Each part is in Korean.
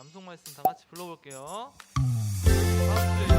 암송 말씀 다 같이 불러볼게요. 박수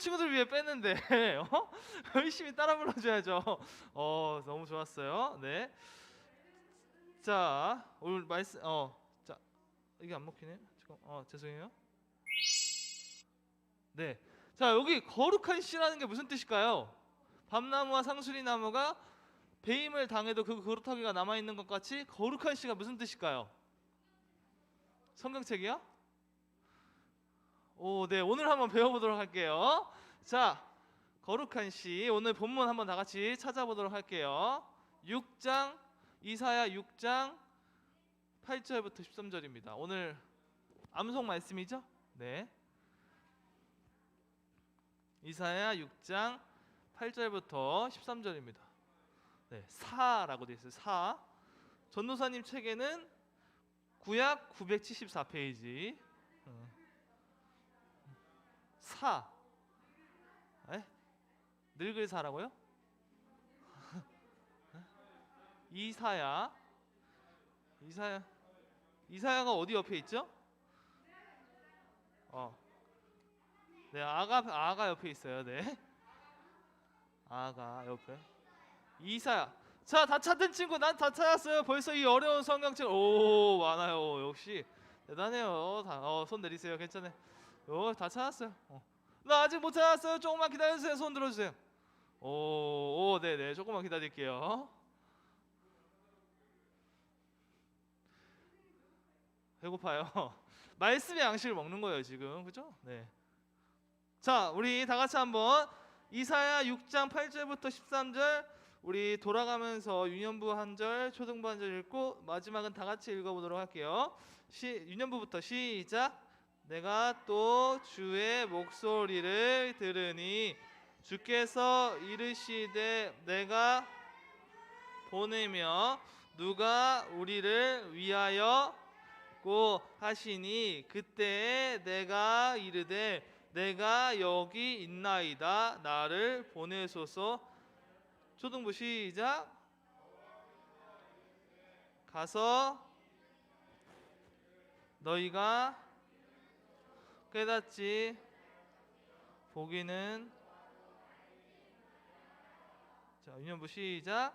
친구들 위해 뺐는데 어? 열심히 따라 불러줘야죠. 어, 너무 좋았어요. 네. 자, 오늘 말씀 어, 자 이게 안 먹히네. 잠깐, 어, 죄송해요. 네. 자, 여기 거룩한 씨라는 게 무슨 뜻일까요? 밤나무와 상수리 나무가 배임을 당해도 그 거룩하기가 남아 있는 것 같이 거룩한 씨가 무슨 뜻일까요? 성경책이요? 오, 네. 오늘 한번 배워보도록 할게요. 자, 거룩한 시 오늘 본문 한번 다 같이 찾아보도록 할게요. 6장 이사야 6장 8절부터 13절입니다. 오늘 암송 말씀이죠? 네. 이사야 6장 8절부터 13절입니다. 네, 사라고 되어 있어요. 사. 전도사님 책에는 구약 974페이지. 어. 사. 에? 늙을 사라고요? 이사야. 이사야. 이사야가 어디 옆에 있죠? 어. 네, 아가 아가 옆에 있어요. 네. 아가 옆에. 이사야. 자, 다 찾은 친구 난 다 찾았어요. 벌써 이 어려운 성경책 오, 많아요. 역시 대단해요. 다, 어, 손 내리세요. 괜찮아요. 어, 다 찾았어요. 어. 나 아직 못 찾았어요. 조금만 기다려 주세요. 손 들어 주세요. 오, 오, 네, 네. 조금만 기다릴게요. 배고파요. 말씀의 양식을 먹는 거예요, 지금. 그죠? 네. 자, 우리 다 같이 한번 이사야 6장 8절부터 13절 우리 돌아가면서 유년부 한 절, 초등부 한 절 읽고 마지막은 다 같이 읽어보도록 할게요. 시, 유년부부터 시작. 내가 또 주의 목소리를 들으니 주께서 이르시되 내가 보내며 누가 우리를 위하여 고 하시니 그때에 내가 이르되 내가 여기 있나이다. 나를 보내소서. 초등부 시작. 가서 너희가 깨닫지. 보기는. 자 유년부 시작.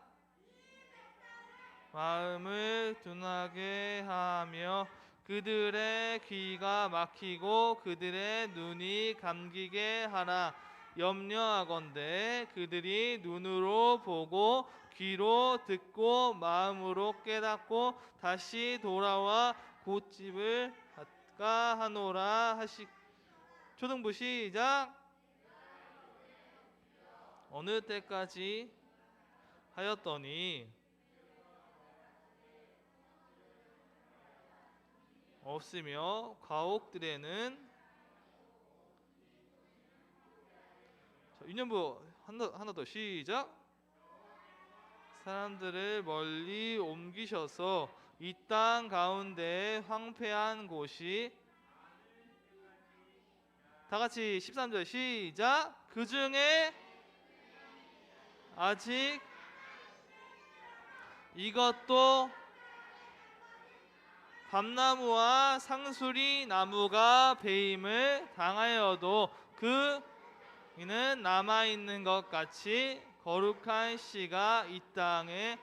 마음을 둔하게 하며 그들의 귀가 막히고 그들의 눈이 감기게 하라. 염려하건대 그들이 눈으로 보고 귀로 듣고 마음으로 깨닫고 다시 돌아와 곧집을 갖 가 하노라 하시 초등부 시작. 어느 때까지 하였더니? 없으며 가옥들에는 자, 유년부 하나, 하나 더 시작. 사람들을 멀리 옮기셔서 이 땅 가운데 황폐한 곳이 다 같이 13절 시작. 그 중에 아직 이것도 밤나무와 상수리 나무가 배임을 당하여도 그 이는 남아 있는 것 같이 거룩한 씨가 이 땅에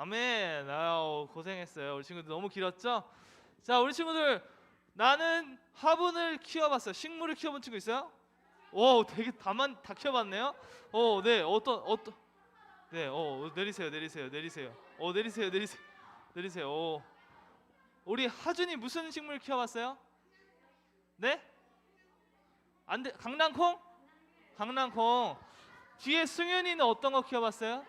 아멘. 아우 고생했어요. 우리 친구들 너무 길었죠? 자, 우리 친구들 나는 화분을 키워봤어요. 식물을 키워본 친구 있어요? 오, 되게 다만 다 키워봤네요. 오, 네, 어떤 어떤 네, 어 내리세요, 내리세요, 내리세요. 어 내리세요, 내리세요, 내리세요. 오. 우리 하준이 무슨 식물 키워봤어요? 네? 안돼, 강낭콩? 강낭콩. 뒤에 승윤이는 어떤 거 키워봤어요?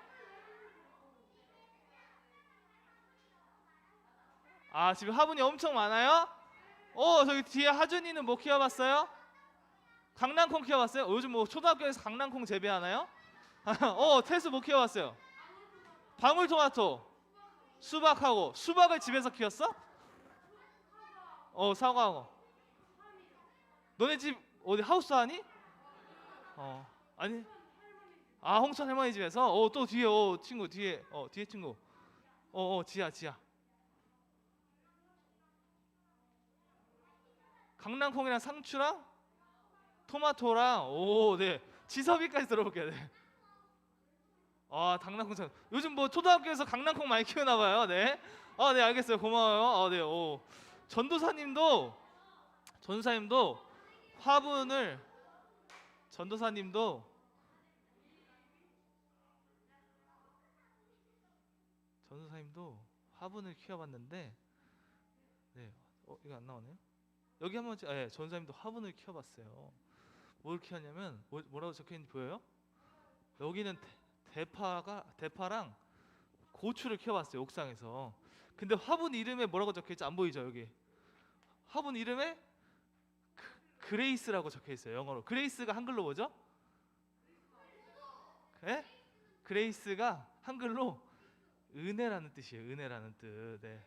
아 집에 화분이 엄청 많아요? 어 저기 뒤에 하준이는 뭐 키워봤어요? 강낭콩 키워봤어요? 어, 요즘 뭐 초등학교에서 강낭콩 재배하나요? 어 태수 뭐 키워봤어요? 방울토마토 수박하고 수박을 집에서 키웠어? 어 사과하고 너네 집 어디 하우스 하니? 어 아니 아 홍천 할머니 집에서 어 또 뒤에 어 친구 뒤에 어 뒤에 친구 어어 지야 지야 강낭콩이랑 상추랑 토마토랑 오 네 지섭이까지 들어볼게요. 네. 아 강낭콩 참 요즘 뭐 초등학교에서 강낭콩 많이 키우나 봐요. 네. 아 네 알겠어요. 고마워요. 아 네. 오 전도사님도 전도사님도 화분을 전도사님도 전도사님도 화분을 키워봤는데 네. 어 이거 안 나오네요. 여기 한번 예, 네, 전사님도 화분을 키워봤어요. 뭘 키웠냐면 뭐, 뭐라고 적혀있는지 보여요? 여기는 대, 대파가 대파랑 고추를 키워봤어요 옥상에서. 근데 화분 이름에 뭐라고 적혀있지 안 보이죠 여기? 화분 이름에 그, 그레이스라고 적혀있어요 영어로. 그레이스가 한글로 뭐죠? 예? 그레이스가 한글로 은혜라는 뜻이에요. 은혜라는 뜻. 네.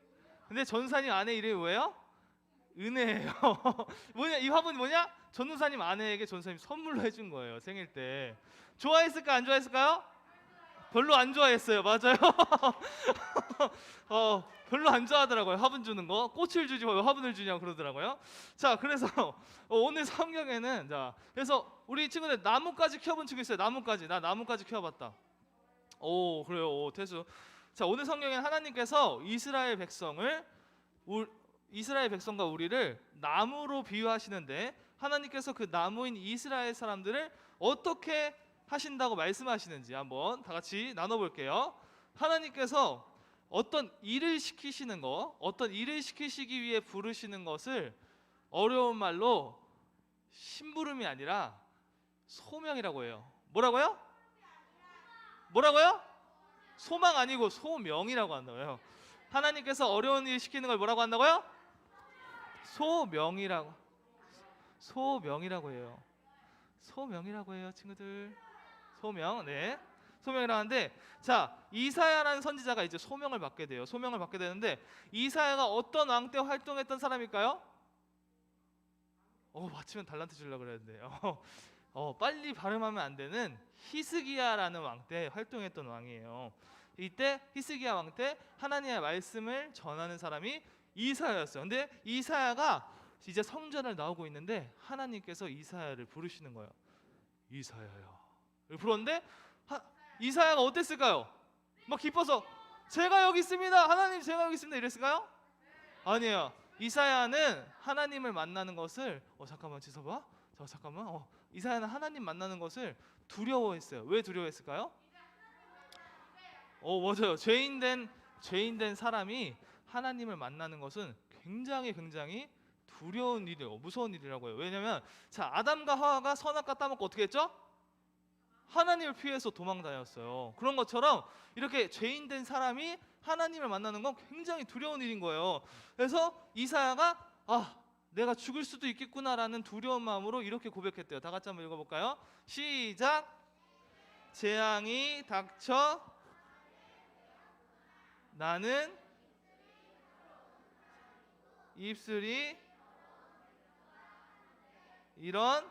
근데 전사님 아내 이름이 뭐예요? 은혜예요. 뭐냐 이 화분 뭐냐? 전도사님 아내에게 전도사님 선물로 해준 거예요 생일 때. 좋아했을까 안 좋아했을까요? 별로 안 좋아했어요. 맞아요. 어 별로 안 좋아하더라고요 화분 주는 거. 꽃을 주지 왜 화분을 주냐고 그러더라고요. 자 그래서 어, 오늘 성경에는 자 그래서 우리 친구들 나무까지 키워본 친구 있어요. 나무까지 나 나무까지 키워봤다. 오 그래요. 오 태수. 자 오늘 성경에는 하나님께서 이스라엘 백성을 우, 이스라엘 백성과 우리를 나무로 비유하시는데 하나님께서 그 나무인 이스라엘 사람들을 어떻게 하신다고 말씀하시는지 한번 다 같이 나눠볼게요. 하나님께서 어떤 일을 시키시는 거, 어떤 일을 시키시기 위해 부르시는 것을 어려운 말로 심부름이 아니라 소명이라고 해요. 뭐라고요? 뭐라고요? 소망 아니고 소명이라고 한다고요. 하나님께서 어려운 일 시키는 걸 뭐라고 한다고요? 소명이라고 소명이라고 해요. 소명이라고 해요, 친구들. 소명, 네. 소명이라고 하는데 자 이사야라는 선지자가 이제 소명을 받게 돼요. 소명을 받게 되는데 이사야가 어떤 왕 때 활동했던 사람일까요? 어 맞히면 달란트 주려고 그랬는데 어, 어 빨리 발음하면 안 되는 히스기야라는 왕 때 활동했던 왕이에요. 이때 히스기야 왕 때 하나님의 말씀을 전하는 사람이 이사야였어요. 근데 이사야가 이제 성전을 나오고 있는데 하나님께서 이사야를 부르시는 거예요. 이사야야. 하, 이사야가 어땠을까요? 막 기뻐서 제가 여기 있습니다. 하나님 제가 여기 있습니다. 이랬을까요? 아니에요. 이사야는 하나님을 만나는 것을 어 잠깐만 지서봐. 자 잠깐만. 어 이사야는 하나님 만나는 것을 두려워했어요. 왜 두려워했을까요? 어 맞아요. 죄인 된 죄인 된 사람이 하나님을 만나는 것은 굉장히 굉장히 두려운 일이에요. 무서운 일이라고 해요. 왜냐면 자 아담과 하와가 선악과 따먹고 어떻게 했죠? 하나님을 피해서 도망 다녔어요. 그런 것처럼 이렇게 죄인된 사람이 하나님을 만나는 건 굉장히 두려운 일인 거예요. 그래서 이사야가 아 내가 죽을 수도 있겠구나라는 두려운 마음으로 이렇게 고백했대요. 다 같이 한번 읽어볼까요? 시작. 재앙이 닥쳐 나는 입술이 이런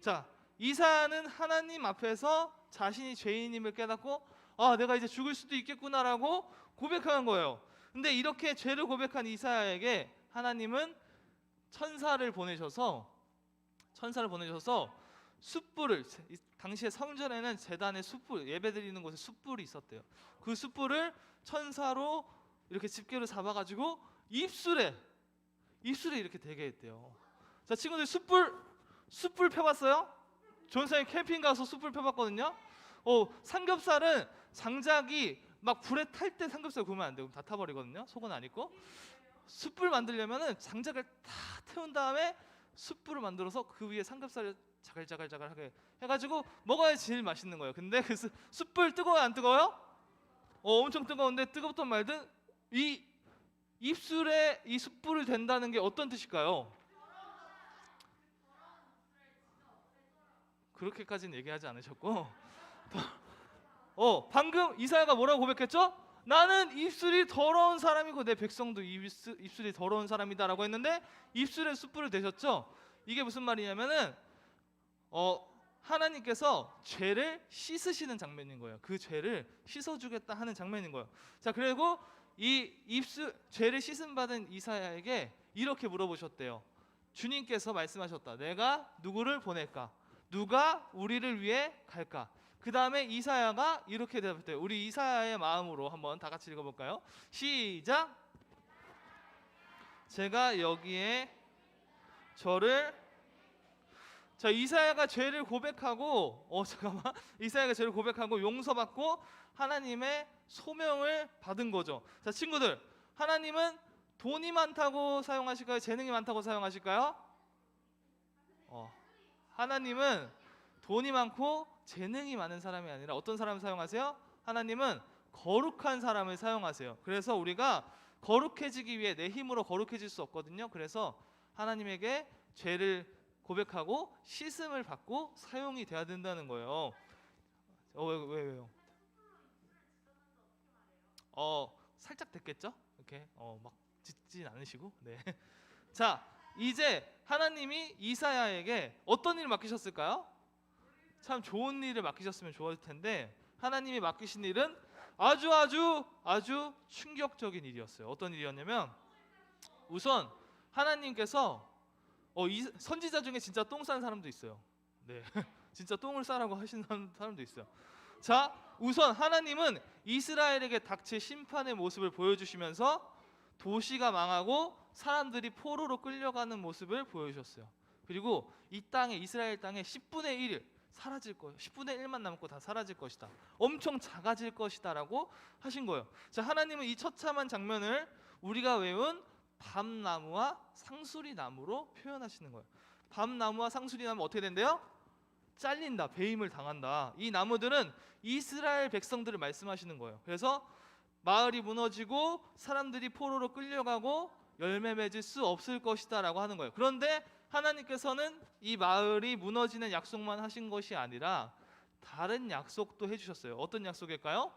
자, 이사야는 하나님 앞에서 자신이 죄인임을 깨닫고 아, 내가 이제 죽을 수도 있겠구나라고 고백하는 거예요. 근데 이렇게 죄를 고백한 이사야에게 하나님은 천사를 보내셔서 천사를 보내셔서 숯불을 이- 당시에 성전에는 제단에 숯불 예배드리는 곳에 숯불이 있었대요. 그 숯불을 천사로 이렇게 집게로 잡아가지고 입술에 입술에 이렇게 대게 했대요. 자 친구들 숯불 숯불 펴봤어요? 존사님 캠핑 가서 숯불 펴봤거든요. 어 삼겹살은 장작이 막 불에 탈 때 삼겹살 구우면 안 되고 다 타버리거든요. 속은 안 익고 숯불 만들려면은 장작을 다 태운 다음에 숯불을 만들어서 그 위에 삼겹살을 자글자글자글하게 해가지고 먹어야 제일 맛있는 거예요. 근데 그 수- 숯불 뜨거워요, 안 뜨거워요? 어, 엄청 뜨거운데 뜨겁던 말든 이 입술에 이 숯불을 댄다는 게 어떤 뜻일까요? 그렇게까지는 얘기하지 않으셨고, 어 방금 이사야가 뭐라고 고백했죠? 나는 입술이 더러운 사람이고 내 백성도 입술, 입술이 더러운 사람이다라고 했는데 입술에 숯불을 대셨죠? 이게 무슨 말이냐면은 어 하나님께서 죄를 씻으시는 장면인 거예요. 그 죄를 씻어주겠다 하는 장면인 거예요. 자 그리고 이 입술 죄를 씻음 받은 이사야에게 이렇게 물어보셨대요. 주님께서 말씀하셨다. 내가 누구를 보낼까? 누가 우리를 위해 갈까? 그 다음에 이사야가 이렇게 대답했대요. 우리 이사야의 마음으로 한번 다 같이 읽어볼까요? 시작. 제가 여기에 저를 자 이사야가 죄를 고백하고 어 잠깐만 이사야가 죄를 고백하고 용서받고 하나님의 소명을 받은 거죠. 자 친구들 하나님은 돈이 많다고 사용하실까요? 재능이 많다고 사용하실까요? 어 하나님은 돈이 많고 재능이 많은 사람이 아니라 어떤 사람을 사용하세요? 하나님은 거룩한 사람을 사용하세요. 그래서 우리가 거룩해지기 위해 내 힘으로 거룩해질 수 없거든요. 그래서 하나님에게 죄를 고백하고 씻음을 받고 사용이 돼야 된다는 거예요. 어, 왜, 왜 왜요? 어 살짝 됐겠죠? 이렇게 어 막 짖진 않으시고 네. 자 이제 하나님이 이사야에게 어떤 일을 맡기셨을까요? 참 좋은 일을 맡기셨으면 좋았을 텐데 하나님이 맡기신 일은 아주 아주 아주 충격적인 일이었어요. 어떤 일이었냐면 우선 하나님께서 어, 이 선지자 중에 진짜 똥 싼 사람도 있어요. 네, 진짜 똥을 싸라고 하신 사람- 사람도 있어요. 자, 우선 하나님은 이스라엘에게 닥칠 심판의 모습을 보여주시면서 도시가 망하고 사람들이 포로로 끌려가는 모습을 보여주셨어요. 그리고 이 땅에 이스라엘 땅에 10분의 1 사라질 거예요. 10분의 1만 남고 다 사라질 것이다. 엄청 작아질 것이다라고 하신 거예요. 자, 하나님은 이 처참한 장면을 우리가 외운 밤나무와 상수리 나무로 표현하시는 거예요. 밤나무와 상수리 나무 어떻게 된대요? 잘린다, 배임을 당한다. 이 나무들은 이스라엘 백성들을 말씀하시는 거예요. 그래서 마을이 무너지고 사람들이 포로로 끌려가고 열매 맺을 수 없을 것이다라고 하는 거예요. 그런데 하나님께서는 이 마을이 무너지는 약속만 하신 것이 아니라 다른 약속도 해주셨어요. 어떤 약속일까요?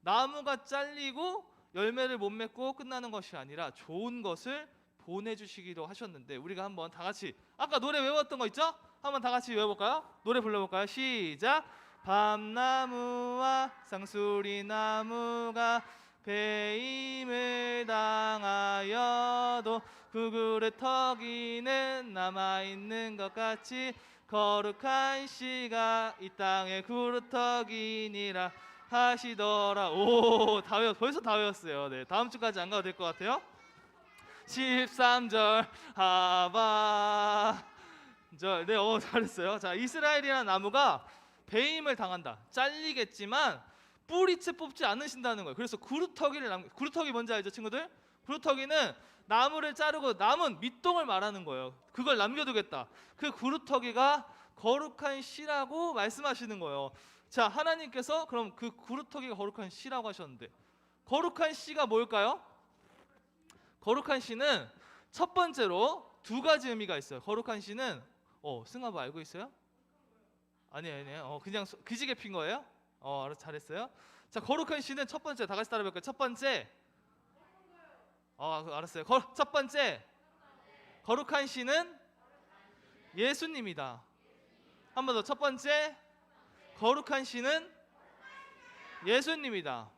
나무가 잘리고 열매를 못 맺고 끝나는 것이 아니라 좋은 것을 보내주시기로 하셨는데 우리가 한번 다 같이 아까 노래 외웠던 거 있죠? 한번 다 같이 외워볼까요? 노래 불러볼까요? 시작. 밤나무와 쌍수리 나무가 배임을 당하여도 그 그릇 턱이는 남아있는 것 같이 거룩한 씨가 이 땅의 그릇 턱이니라 하시더라 오 다 외웠 벌써 다 외웠어요 네 다음 주까지 안 가도 될 것 같아요 13절 하바 저, 네, 어, 잘했어요. 자, 이스라엘이라는 나무가 배임을 당한다. 잘리겠지만 뿌리채 뽑지 않으신다는 거예요. 그래서 구루터기를 남, 구루터기 뭔지 알죠, 친구들? 구루터기는 나무를 자르고 남은 밑동을 말하는 거예요. 그걸 남겨두겠다. 그 구루터기가 거룩한 씨라고 말씀하시는 거예요. 자, 하나님께서 그럼 그 구루터기가 거룩한 씨라고 하셨는데 거룩한 씨가 뭘까요? 거룩한 씨는 첫 번째로 두 가지 의미가 있어요. 거룩한 씨는 어, 승아부 알고 있어요? 아니에요, 아니에요. 어, 그냥 소- 기지개 핀 거예요? 어, 알았 잘했어요. 자, 거룩한 씨는 첫 번째 다 같이 따라 볼까요? 첫 번째. 어, 그, 알았어요. 거, 첫 번째. 거룩한 씨는 예수님이다. 한 번 더 첫 번째 거룩한 씨는 예수님이다.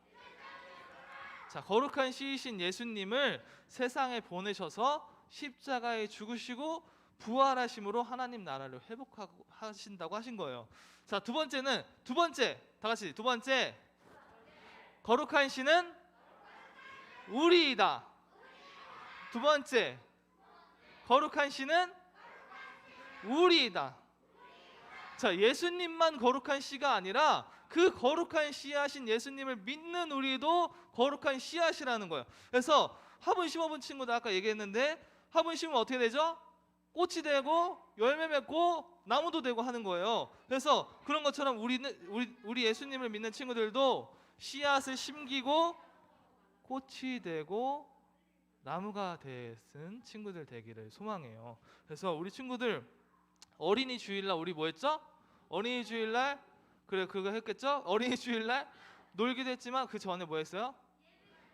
자, 거룩한 씨이신 예수님을 세상에 보내셔서 십자가에 죽으시고 부활하심으로 하나님 나라를 회복하고 하신다고 하신 거예요. 자, 두 번째는 두 번째 다 같이 두 번째 거룩한 씨는 우리이다. 두 번째 거룩한 씨는 우리이다. 자, 예수님만 거룩한 씨가 아니라 그 거룩한 씨앗인 예수님을 믿는 우리도 거룩한 씨앗이라는 거예요. 그래서 화분 심어본 친구도 아까 얘기했는데 화분 심으면 어떻게 되죠? 꽃이 되고 열매 맺고 나무도 되고 하는 거예요. 그래서 그런 것처럼 우리는 우리, 우리 예수님을 믿는 친구들도 씨앗을 심기고 꽃이 되고 나무가 되는 친구들 되기를 소망해요. 그래서 우리 친구들 어린이 주일날 우리 뭐 했죠? 어린이 주일날 그래 그거 했겠죠? 어린이 주일날 놀기도 했지만 그 전에 뭐 했어요?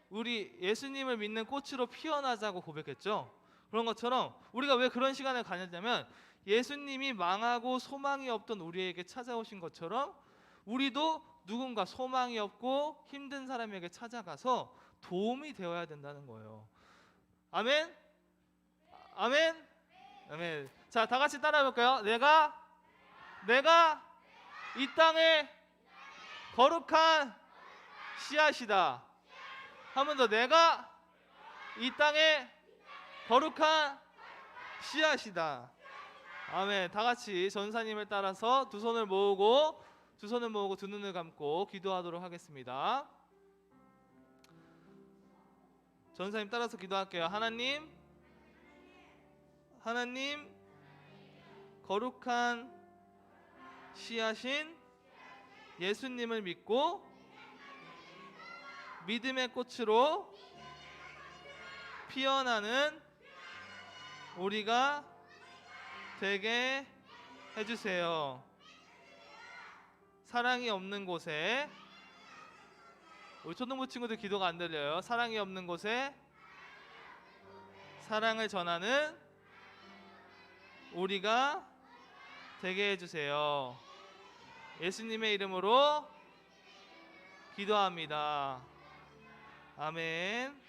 우리 예수님을 믿는 꽃으로 피어나자고 고백했죠. 그런 것처럼 우리가 왜 그런 시간을 가졌냐면 예수님이 망하고 소망이 없던 우리에게 찾아오신 것처럼 우리도 누군가 소망이 없고 힘든 사람에게 찾아가서 도움이 되어야 된다는 거예요. 아멘. 아멘. 아멘. 자, 다 같이 따라해 볼까요? 내가 내가 이 땅에 거룩한 씨앗이다. 한 번 더 내가 이 땅에 거룩한 씨앗이다. 아멘. 다 같이 전사님을 따라서 두 손을 모으고 두 손을 모으고 두 눈을 감고 기도하도록 하겠습니다. 전사님 따라서 기도할게요. 하나님, 하나님, 거룩한 씨앗인 예수님을 믿고 믿음의 꽃으로 피어나는 우리가 되게 해주세요. 사랑이 없는 곳에 우리 초등부 친구들 기도가 안 들려요. 사랑이 없는 곳에 사랑을 전하는 우리가 되게 해주세요. 예수님의 이름으로 기도합니다. 아멘.